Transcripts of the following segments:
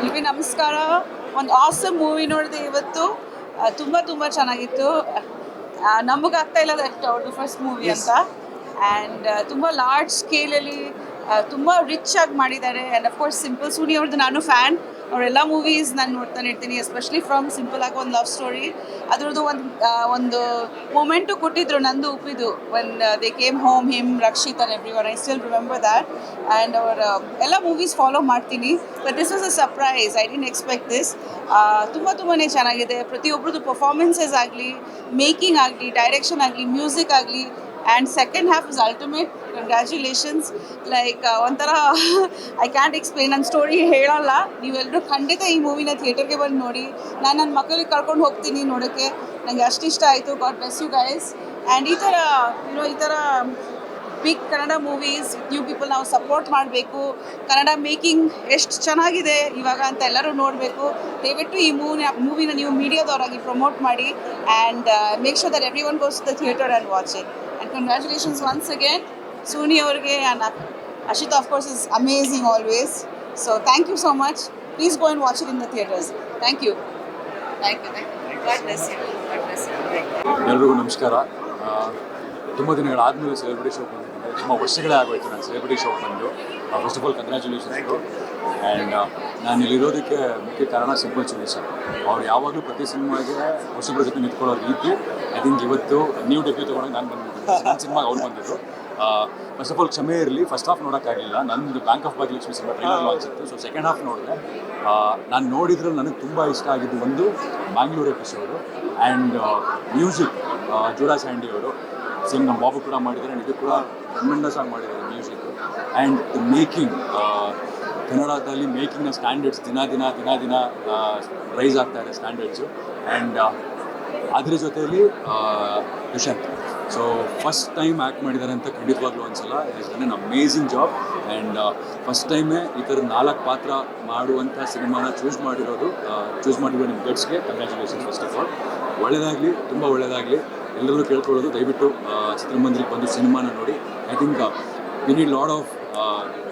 LV ನಮಸ್ಕಾರ. ಒಂದು awesome movie ನೋಡಿದೆ ಇವತ್ತು. ತುಂಬ ತುಂಬ ಚೆನ್ನಾಗಿತ್ತು. ನಮಗಾಗ್ತಾ ಇಲ್ಲ ದಟ್ ಅವ್ರದ್ದು ಫಸ್ಟ್ ಮೂವಿ ಅಂತ. ಆ್ಯಂಡ್ ತುಂಬ ಲಾರ್ಜ್ ಸ್ಕೇಲಲ್ಲಿ ತುಂಬ ರಿಚ್ ಆಗಿ ಮಾಡಿದ್ದಾರೆ. ಆ್ಯಂಡ್ ಅಫ್ಕೋರ್ಸ್ ಸಿಂಪಲ್ ಸೂನಿ ಅವ್ರದ್ದು ನಾನು ಫ್ಯಾನ್ ಅವರೆಲ್ಲ ಮೂವೀಸ್ ನಾನು ನೋಡ್ತಾನೆ ಇರ್ತೀನಿ ಎಸ್ಪೆಷಲಿ ಫ್ರಮ್ ಸಿಂಪಲ್ ಆಗಿ ಒಂದು ಲವ್ ಸ್ಟೋರಿ ಅದ್ರದ್ದು ಒಂದು ಒಂದು ಮೂಮೆಂಟು ಕೊಟ್ಟಿದ್ರು ನಂದು ಉಪ್ಪಿದು one day came home him Rakshit and everyone I still remember that and ಅವರ ಎಲ್ಲ ಮೂವೀಸ್ ಫಾಲೋ ಮಾಡ್ತೀನಿ. But this was a surprise I didn't expect this ತುಂಬ ತುಂಬಾ ಚೆನ್ನಾಗಿದೆ. ಪ್ರತಿಯೊಬ್ಬರದ್ದು ಪರ್ಫಾರ್ಮೆನ್ಸಸ್ ಆಗಲಿ ಮೇಕಿಂಗ್ ಆಗಲಿ ಡೈರೆಕ್ಷನ್ ಆಗಲಿ ಮ್ಯೂಸಿಕ್ ಆಗಲಿ and second half is ultimate congratulations like ಒಂಥರ ಐ ಕ್ಯಾಂಟ್ ಎಕ್ಸ್ಪ್ಲೇನ್ ನನ್ನ ಸ್ಟೋರಿ ಹೇಳಲ್ಲ. ನೀವೆಲ್ಲರೂ ಖಂಡಿತ ಈ ಮೂವಿನ ಥಿಯೇಟರ್ಗೆ ಬಂದು ನೋಡಿ. ನಾನು ನನ್ನ ಮಕ್ಕಳಿಗೆ ಕರ್ಕೊಂಡು ಹೋಗ್ತೀನಿ ನೋಡೋಕ್ಕೆ ನನಗೆ ಅಷ್ಟು ಇಷ್ಟ ಆಯಿತು. God bless you guys and ಈ ಥರ ಯುನೋ ಈ ಥರ big Kannada movies new people ನಾವು ಸಪೋರ್ಟ್ ಮಾಡಬೇಕು. ಕನ್ನಡ ಮೇಕಿಂಗ್ ಎಷ್ಟು ಚೆನ್ನಾಗಿದೆ ಇವಾಗ ಅಂತ ಎಲ್ಲರೂ ನೋಡಬೇಕು. ದಯವಿಟ್ಟು ಈ ಮೂವಿನ ಮೂವಿನ ನೀವು ಮೀಡಿಯಾದವರಾಗಿ ಪ್ರಮೋಟ್ ಮಾಡಿ. And make sure that everyone goes the theater and watch it and congratulations once again Suni ಅವ್ರಿಗೆ and Ashith of course is amazing always so thank you so much please go and watch it in the theaters thank you thank you Thank you. God bless you God bless you ಎಲ್ರಿಗೂ ನಮಸ್ಕಾರ. ತುಂಬ ದಿನಗಳಾದಮೇಲೆ celebrity show ಬಂದಿದ್ದೀನಿ ತುಂಬ ವರ್ಷಗಳೇ ಆಗೋಯ್ತು ನಾನು celebrity show ಬಂದು. First of all congratulations and ನಾನು ಇಲ್ಲಿರೋದಕ್ಕೆ ಮುಖ್ಯ ಕಾರಣ ಸಿಂಪಲ್ ಸುರೇಶ್ ಸರ್ ಅವ್ರು ಯಾವಾಗಲೂ ಪ್ರತಿ ಸಿನಿಮಾಗೆ ಹೊಸಬ್ರ ಜೊತೆ ನಿಂತ್ಕೊಳ್ಳೋ ರೀತಿ ಐ ಥಿಂಕ್ ಇವತ್ತು ನ್ಯೂ ಡೆಬ್ಯೂ ತೊಗೊಂಡಾಗ ನಾನು ಬಂದ್ಬಿಟ್ಟಿದ್ದೆ ನನ್ನ ಸಿನಿಮಾಗೆ ಅವ್ರು ಬಂದಿದ್ದರು ಫಸ್ಟ್ ಆಫ್ ಆಲ್ ಕ್ಷಮೆ ಇರಲಿ. ಫಸ್ಟ್ ಹಾಫ್ ನೋಡೋಕ್ಕಾಗಲಿಲ್ಲ ನಂದು bank of Bhagyalakshmi cinema trailer launch ಇತ್ತು. ಸೊ ಸೆಕೆಂಡ್ ಹಾಫ್ ನೋಡಿದೆ. ನಾನು ನೋಡಿದ್ರಲ್ಲಿ ನನಗೆ ತುಂಬ ಇಷ್ಟ ಆಗಿದ್ದು ಒಂದು ಬ್ಯಾಂಗ್ಳೂರ್ ಎಪಿಸೋಡು ಆ್ಯಂಡ್ ಮ್ಯೂಸಿಕ್ ಜೋರಾ ಸ್ಯಾಂಡಿ ಅವರು. ಸೇಮ್ ನಮ್ಮ ಬಾಬು ಕೂಡ ಮಾಡಿದ್ದಾರೆ ಇದು ಕೂಡ ಟ್ರೆಮೆಂಡಸ್ ಆಗಿ ಮಾಡಿದ್ದಾರೆ ಮ್ಯೂಸಿಕ್ ಆ್ಯಂಡ್ ದ ಮೇಕಿಂಗ್ ಕನ್ನಡದಲ್ಲಿ ಮೇಕಿಂಗ್ನ ಸ್ಟ್ಯಾಂಡರ್ಡ್ಸ್ ದಿನ ದಿನ ದಿನ ದಿನ ರೈಸ್ ಆಗ್ತಾ ಇದೆ ಸ್ಟ್ಯಾಂಡರ್ಡ್ಸು ಆ್ಯಂಡ್ ಅದ್ರ ಜೊತೆಯಲ್ಲಿ Yashanth so first time act ಮಾಡಿದ್ದಾರೆ ಅಂತ ಖಂಡಿತವಾಗ್ಲೂ ಅನ್ಸಲ್ಲ. Is an amazing job and first ಟೈಮೇ ಈ ಥರ ನಾಲ್ಕು ಪಾತ್ರ ಮಾಡುವಂಥ ಸಿನಿಮಾನ ಚೂಸ್ ಮಾಡಿರೋದು ಚೂಸ್ ಮಾಡಿರೋ ನಿಮ್ಮ ಗಡ್ಸ್ಗೆ ಕಂಗ್ರ್ಯಾಚುಲೇಷನ್ ಫಸ್ಟ್ ಆಫ್ ಆಲ್ ಒಳ್ಳೆಯದಾಗಲಿ ತುಂಬ ಒಳ್ಳೆಯದಾಗಲಿ ಎಲ್ಲರೂ ಕೇಳ್ಕೊಳ್ಳೋದು. ದಯವಿಟ್ಟು ಚಿತ್ರಮಂದಿರಕ್ಕೆ ಬಂದು ಸಿನಿಮಾನ ನೋಡಿ. I think we need lot of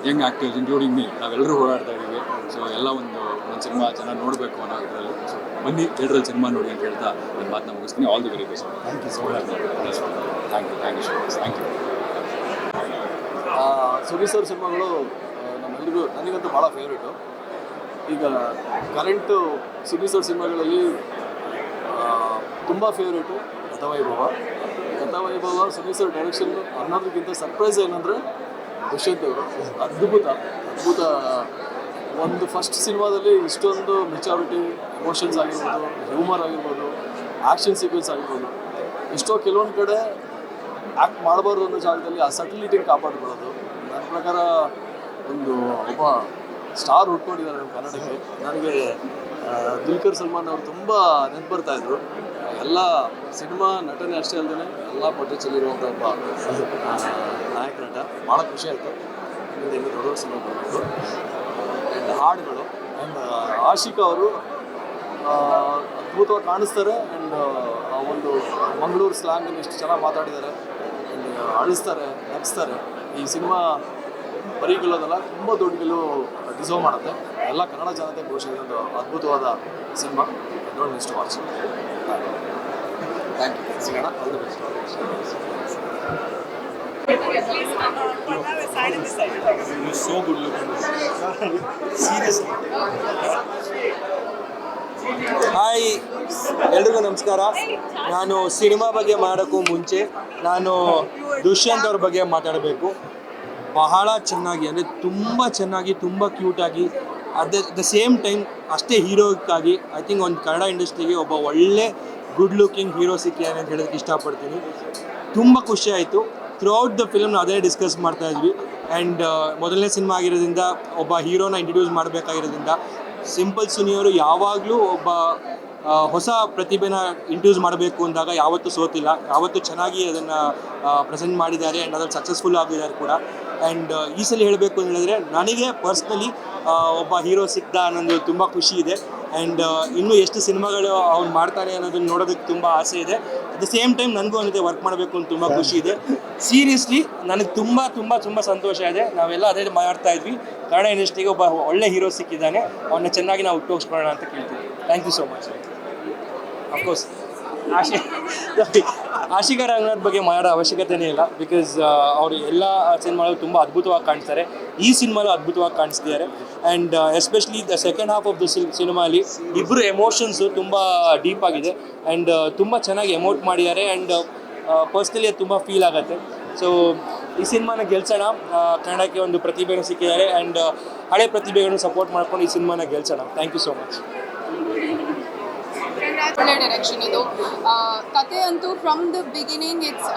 young actors including me ನಾವೆಲ್ಲರೂ ಓಡಾಡ್ತಾ ಇದ್ದೀವಿ. ಸೊ ಎಲ್ಲ ಒಂದು ಒಂದು ಸಿನಿಮಾ ಜನ ನೋಡಬೇಕು ಅನ್ನೋ ಇದರಲ್ಲಿ. ಸೊ ಬನ್ನಿ ಥಿಯೇಟ್ರಲ್ಲಿ ಸಿನಿಮಾ ನೋಡಿ ಅಂತ ಹೇಳ್ತಾ ನನ್ನ ಮಾತನ್ನ ಮುಗಿಸ್ತೀನಿ. All the very best thank you so much thank you thank you so much thank you Suni sir ಸಿನಿಮಾಗಳು ನಮ್ಮೆಲ್ಲರಿಗೂ ನನಗಂತೂ ಭಾಳ ಫೇವ್ರೇಟು ಈಗ ಕರೆಂಟು ಸುನಿ ಸರ್ ಸಿನಿಮಾಗಳಲ್ಲಿ ತುಂಬ ಫೇವ್ರೇಟು ಗತವೈಭವ ಕಥಾವೈಭವ, ಸುನೀಲ್ ಸರ್ ಡೈರೆಕ್ಷನ್ ಅನ್ನೋದಕ್ಕಿಂತ ಸರ್ಪ್ರೈಸ್ ಏನಂದರೆ, ದುಷ್ಯಂತ್ ಅವರು. ಅದ್ಭುತ ಅದ್ಭುತ. ಒಂದು ಫಸ್ಟ್ ಸಿನಿಮಾದಲ್ಲಿ ಇಷ್ಟೊಂದು ಮೆಚಾರಿಟಿ ಎಮೋಷನ್ಸ್ ಆಗಿರ್ಬೋದು ಹ್ಯೂಮರ್ ಆಗಿರ್ಬೋದು ಆ್ಯಕ್ಷನ್ ಸೀಕ್ವೆನ್ಸ್ ಆಗಿರ್ಬೋದು. ಎಷ್ಟೋ ಕೆಲವೊಂದು ಕಡೆ ಆ್ಯಕ್ಟ್ ಮಾಡಬಾರ್ದು ಅನ್ನೋ ಜಾಗದಲ್ಲಿ ಆ ಸಟಲಿಟಿನ ಕಾಪಾಡ್ಕೊಳ್ಳೋದು. ನನ್ನ ಪ್ರಕಾರ ಒಂದು ಒಬ್ಬ ಸ್ಟಾರ್ ಹುಟ್ಕೊಂಡಿದ್ದಾರೆ ನಮ್ಮ ಕನ್ನಡಕ್ಕೆ. ನನಗೆ ದಿಲ್ಕರ್ ಸಲ್ಮಾನ್ ಅವರು ತುಂಬ ನೆನಪು ಬರ್ತಾ ಇದ್ರು. ಎಲ್ಲ ಸಿನಿಮಾ ನಟನೆ ಅಷ್ಟೇ ಅಲ್ಲದೆ ಎಲ್ಲ ಪೊಟೆನ್ಷಿಯಲ್ ಒಬ್ಬ ನಾಯಕ ನಟ. ಭಾಳ ಖುಷಿ ಆಯಿತು. ಮುಂದೆ ಇನ್ನೂ ದೊಡ್ಡ ಸಿನಿಮಾ ಬರಬೇಕು ಆ್ಯಂಡ್ ಹಾಡುಗಳು. ಆ್ಯಂಡ್ ಆಶಿಕ್ ಅವರು ಅದ್ಭುತವಾಗಿ ಕಾಣಿಸ್ತಾರೆ. ಆ್ಯಂಡ್ ಒಂದು ಮಂಗಳೂರು ಸ್ಲಾಂಗ್ ಎಷ್ಟು ಚೆನ್ನಾಗಿ ಮಾತಾಡಿದ್ದಾರೆ. ಆ್ಯಂಡ್ ಅಳಿಸ್ತಾರೆ, ನಗಿಸ್ತಾರೆ. ಈ ಸಿನಿಮಾ ಬರೀ ಗೆಲ್ಲೋದಲ್ಲ ತುಂಬ ದೊಡ್ಡ ಗೆಲುವು ಡಿಸರ್ವ್ ಮಾಡುತ್ತೆ. ಎಲ್ಲ ಕನ್ನಡ ಜನತೆ ಘೋಷಿಸಿದ ಒಂದು ಅದ್ಭುತವಾದ cinema. Don't miss to watch thank you ಸಿಗೋಣ all the best You're so good looking. Seriously. Hi ಎಲ್ರಿಗೂ ನಮಸ್ಕಾರ. ನಾನು ಸಿನಿಮಾ ಬಗ್ಗೆ ಮಾಡೋಕ್ಕೂ ಮುಂಚೆ ನಾನು ದುಷ್ಯಂತ್ ಅವ್ರ ಬಗ್ಗೆ ಮಾತಾಡಬೇಕು. ಬಹಳ ಚೆನ್ನಾಗಿ ಅಂದರೆ ತುಂಬ ಚೆನ್ನಾಗಿ ತುಂಬ ಕ್ಯೂಟಾಗಿ ಅಟ್ ದ ಸೇಮ್ ಟೈಮ್ ಅಷ್ಟೇ ಹೀರೋಕ್ಕಾಗಿ ಐ ಥಿಂಕ್ ಒಂದು ಕನ್ನಡ ಇಂಡಸ್ಟ್ರಿಗೆ ಒಬ್ಬ ಒಳ್ಳೆ ಗುಡ್ ಲುಕಿಂಗ್ ಹೀರೋ ಸಿಕ್ಕಿದ್ದಾನೆ ಅಂತ ಹೇಳೋದಕ್ಕೆ ಇಷ್ಟಪಡ್ತೀನಿ. ತುಂಬ ಖುಷಿ ಆಯಿತು. ಥ್ರೂ ಔಟ್ ದ ಫಿಲಮ್ನ ಅದೇ ಡಿಸ್ಕಸ್ ಮಾಡ್ತಾ ಇದ್ವಿ. ಆ್ಯಂಡ್ ಮೊದಲನೇ ಸಿನಿಮಾ ಆಗಿರೋದ್ರಿಂದ, ಒಬ್ಬ ಹೀರೋನ ಇಂಟ್ರಡ್ಯೂಸ್ ಮಾಡಬೇಕಾಗಿರೋದ್ರಿಂದ ಸಿಂಪಲ್ ಸುನಿಯವರು ಯಾವಾಗಲೂ ಒಬ್ಬ ಹೊಸ ಪ್ರತಿಭೆನ ಇಂಟ್ರಡ್ಯೂಸ್ ಮಾಡಬೇಕು ಅಂದಾಗ ಯಾವತ್ತೂ ಸೋತಿಲ್ಲ. ಯಾವತ್ತೂ ಚೆನ್ನಾಗಿ ಅದನ್ನು ಪ್ರೆಸೆಂಟ್ ಮಾಡಿದ್ದಾರೆ ಆ್ಯಂಡ್ ಅದ್ರಲ್ಲಿ ಸಕ್ಸಸ್ಫುಲ್ ಆಗಿದ್ದಾರೆ ಕೂಡ. ಆ್ಯಂಡ್ ಈ ಸಲ ಹೇಳಬೇಕು ಅಂತ ಹೇಳಿದ್ರೆ, ನನಗೆ ಪರ್ಸ್ನಲಿ ಒಬ್ಬ ಹೀರೋ ಸಿಕ್ತ ಅನ್ನೋದು ತುಂಬ ಖುಷಿ ಇದೆ. ಆ್ಯಂಡ್ ಇನ್ನೂ ಎಷ್ಟು ಸಿನಿಮಾಗಳು ಅವ್ನು ಮಾಡ್ತಾನೆ ಅನ್ನೋದನ್ನ ನೋಡೋದಕ್ಕೆ ತುಂಬ ಆಸೆ ಇದೆ. ಅಟ್ ದ ಸೇಮ್ ಟೈಮ್ ನನಗೂ ಜೊತೆ ವರ್ಕ್ ಮಾಡಬೇಕು ಅಂತ ತುಂಬ ಖುಷಿ ಇದೆ. ಸೀರಿಯಸ್ಲಿ ನನಗೆ ತುಂಬ ತುಂಬ ತುಂಬ ಸಂತೋಷ ಇದೆ. ನಾವೆಲ್ಲ ಅದೇ ಮಾಡ್ತಾ ಇದ್ವಿ. ಕನ್ನಡ ಇಂಡಸ್ಟ್ರಿಗೆ ಒಬ್ಬ ಒಳ್ಳೆ ಹೀರೋ ಸಿಕ್ಕಿದ್ದಾನೆ. ಅವನ್ನ ಚೆನ್ನಾಗಿ ನಾವು ಉಪಯೋಗಿಸ್ಕೊಳ್ಳೋಣ ಅಂತ ಕೇಳ್ತೀವಿ thank you so much of course Ashi Ashika Ranganath ಬಗ್ಗೆ ಮಾಡೋ ಅವಶ್ಯಕತೆನೇ ಇಲ್ಲ. ಬಿಕಾಸ್ ಅವರು ಎಲ್ಲ ಸಿನಿಮಾಗಳು ತುಂಬ ಅದ್ಭುತವಾಗಿ ಕಾಣಿಸ್ತಾರೆ. ಈ ಸಿನಿಮಾಲು ಅದ್ಭುತವಾಗಿ ಕಾಣಿಸ್ತಿದ್ದಾರೆ. And especially the second half of the ಸಿನಿಮಾಲಿ ಇಬ್ಬರು ಎಮೋಷನ್ಸು ತುಂಬ ಡೀಪ್ ಆಗಿದೆ. ಆ್ಯಂಡ್ ತುಂಬ ಚೆನ್ನಾಗಿ ಎಮೋಟ್ ಮಾಡಿದ್ದಾರೆ. ಆ್ಯಂಡ್ ಪರ್ಸ್ನಲಿ ಅದು ತುಂಬ ಫೀಲ್ ಆಗುತ್ತೆ. ಸೊ ಈ ಸಿನಿಮಾನ ಗೆಲ್ಸೋಣ. ಕನ್ನಡಕ್ಕೆ ಒಂದು ಪ್ರತಿಭೆಯನ್ನು ಸಿಕ್ಕಿದ್ದಾರೆ. ಆ್ಯಂಡ್ ಹಳೆ ಪ್ರತಿಭೆಗಳನ್ನು ಸಪೋರ್ಟ್ ಮಾಡ್ಕೊಂಡು ಈ ಸಿನಿಮಾನ ಗೆಲ್ಸೋಣ. ಥ್ಯಾಂಕ್ ಯು ಸೋ ಮಚ್ ಒಳ್ಳೆ ಡೈರೆಕ್ಷನ್ ಇದು. ಕತೆ ಅಂತೂ from the beginning it's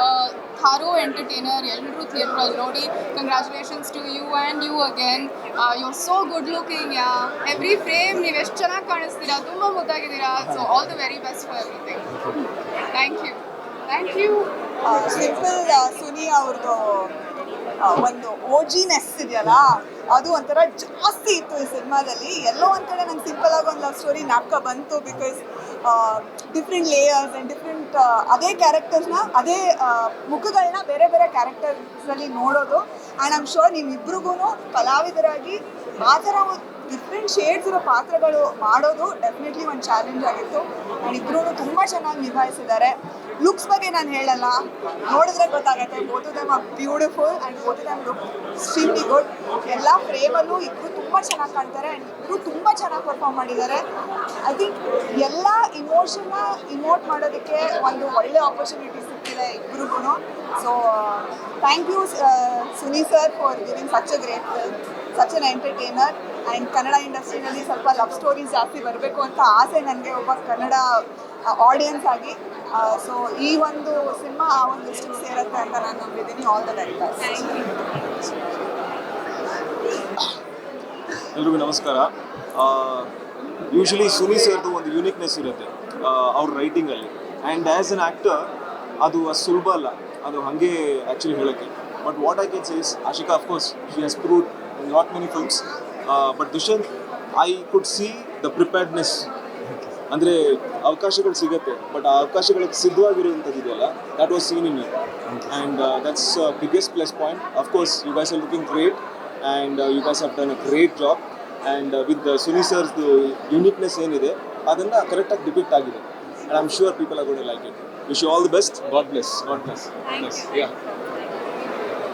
thorough entertainer ಎಲ್ಲರೂ ಥಿಯೇಟ್ರಲ್ಲಿ ನೋಡಿ congratulations to you and you again you are so good looking yeah. Every frame ನೀವು ಎಷ್ಟು ಚೆನ್ನಾಗಿ ಕಾಣಿಸ್ತೀರಾ, ತುಂಬ ಮುದ್ದಾಗಿದ್ದೀರಾ. So all the very best for everything thank you thank you simple Suni ಅವ್ರದ್ದು ಒಂದು ಓಜಿನೆಸ್ ಇದೆಯಲ್ಲ? ಅದು ಒಂಥರ ಜಾಸ್ತಿ ಇತ್ತು ಈ ಸಿನಿಮಾದಲ್ಲಿ. ಎಲ್ಲೋ ಒಂದ್ ಕಡೆ ನಂಗೆ ಸಿಂಪಲ್ ಆಗಿ ಒಂದು ಲವ್ ಸ್ಟೋರಿ ನಾಟಕ ಬಂತು because different layers and different ಅದೇ ಕ್ಯಾರೆಕ್ಟರ್ಸ್ನ ಅದೇ ಮುಖಗಳನ್ನ ಬೇರೆ ಬೇರೆ ಕ್ಯಾರೆಕ್ಟರ್ಸಲ್ಲಿ ನೋಡೋದು. ಆ್ಯಂಡ್ ಐಮ್ ಶೋರ್ ನಿಮ್ಮಿಬ್ರಿಗೂ ಕಲಾವಿದರಾಗಿ ಆ ಥರ ಡಿಫ್ರೆಂಟ್ ಶೇಡ್ಸ್ ಇರೋ ಪಾತ್ರಗಳು ಮಾಡೋದು ಡೆಫಿನೆಟ್ಲಿ ಒಂದು ಚಾಲೆಂಜ್ ಆಗಿತ್ತು. ಇಬ್ರು ತುಂಬ ಚೆನ್ನಾಗಿ ನಿಭಾಯಿಸಿದ್ದಾರೆ. ಲುಕ್ಸ್ ಬಗ್ಗೆ ನಾನು ಹೇಳಲ್ಲ. ನೋಡಿದ್ರೆ ಗೊತ್ತಾಗುತ್ತೆ. Both them beautiful and both them look extremely good ಎಲ್ಲ ಫ್ರೇಮಲ್ಲೂ ಇಬ್ಬರು ತುಂಬ ಚೆನ್ನಾಗಿ ಕಾಣ್ತಾರೆ ಆ್ಯಂಡ್ ಇಬ್ಬರು ತುಂಬ ಚೆನ್ನಾಗಿ ಪರ್ಫಾರ್ಮ್ ಮಾಡಿದ್ದಾರೆ. ಐ ಥಿಂಕ್ ಎಲ್ಲ ಇಮೋಷನ್ನ ಇಮೋಟ್ ಮಾಡೋದಕ್ಕೆ ಒಂದು ಒಳ್ಳೆ ಆಪರ್ಚುನಿಟಿ ಸಿಕ್ಕಿದೆ ಇಬ್ಬರಿಗೂ so thank you Suni sir for giving such a great such an entertainer and Kannada ಇಂಡಸ್ಟ್ರಿನಲ್ಲಿ ಸ್ವಲ್ಪ ಲವ್ ಸ್ಟೋರೀಸ್ ಜಾಸ್ತಿ ಬರಬೇಕು ಅಂತ ಆಸೆ ನನಗೆ ಒಬ್ಬ ಕನ್ನಡ ಆಡಿಯನ್ಸ್ ಆಗಿ. ಸೊ ಈ ಒಂದು ಸಿನಿಮಾ ಆ ಒಂದು ಲಿಸ್ಟಿಗೆ ಸೇರುತ್ತೆ ಅಂತ ನಾನು ನಂಬಿದ್ದೀನಿ. ಆಲ್ ದ ವೆರಿ ಬೆಸ್ಟ್ ಎಲ್ರಿಗೂ ನಮಸ್ಕಾರ. ಯೂಶಲಿ ಸುನಿ ಸರ್ದು ಒಂದು ಯುನಿಕ್ನೆಸ್ ಇರುತ್ತೆ ಅವ್ರ ರೈಟಿಂಗಲ್ಲಿ ಆ್ಯಂಡ್ ಆ್ಯಸ್ ಅನ್ ಆ್ಯಕ್ಟರ್ ಅದು ಅಷ್ಟು ಸುಲಭ ಅಲ್ಲ. ಅದು ಹಾಗೆ ಆ್ಯಕ್ಚುಲಿ ಹೇಳೋಕ್ಕೆ. But what I can says Ashika of course she has proved not films. Uh, but Dushyant, I could see the preparedness ಅಂದರೆ ಅವಕಾಶಗಳು ಸಿಗುತ್ತೆ ಬಟ್ ಆ ಅವಕಾಶಗಳಿಗೆ ಸಿದ್ಧವಾಗಿರುವಂಥದ್ದು ಇದೆಯಲ್ಲ that was seen in you and that's biggest plus point of course you guys are looking great and you guys have done a great job and with Suni ಸರ್ದು uniqueness ಏನಿದೆ ಅದನ್ನು ಕರೆಕ್ಟಾಗಿ ಡಿಪಿಕ್ಟ್ ಆಗಿದೆ. And I am sure people are gonna like it wish you all the best God bless God bless yeah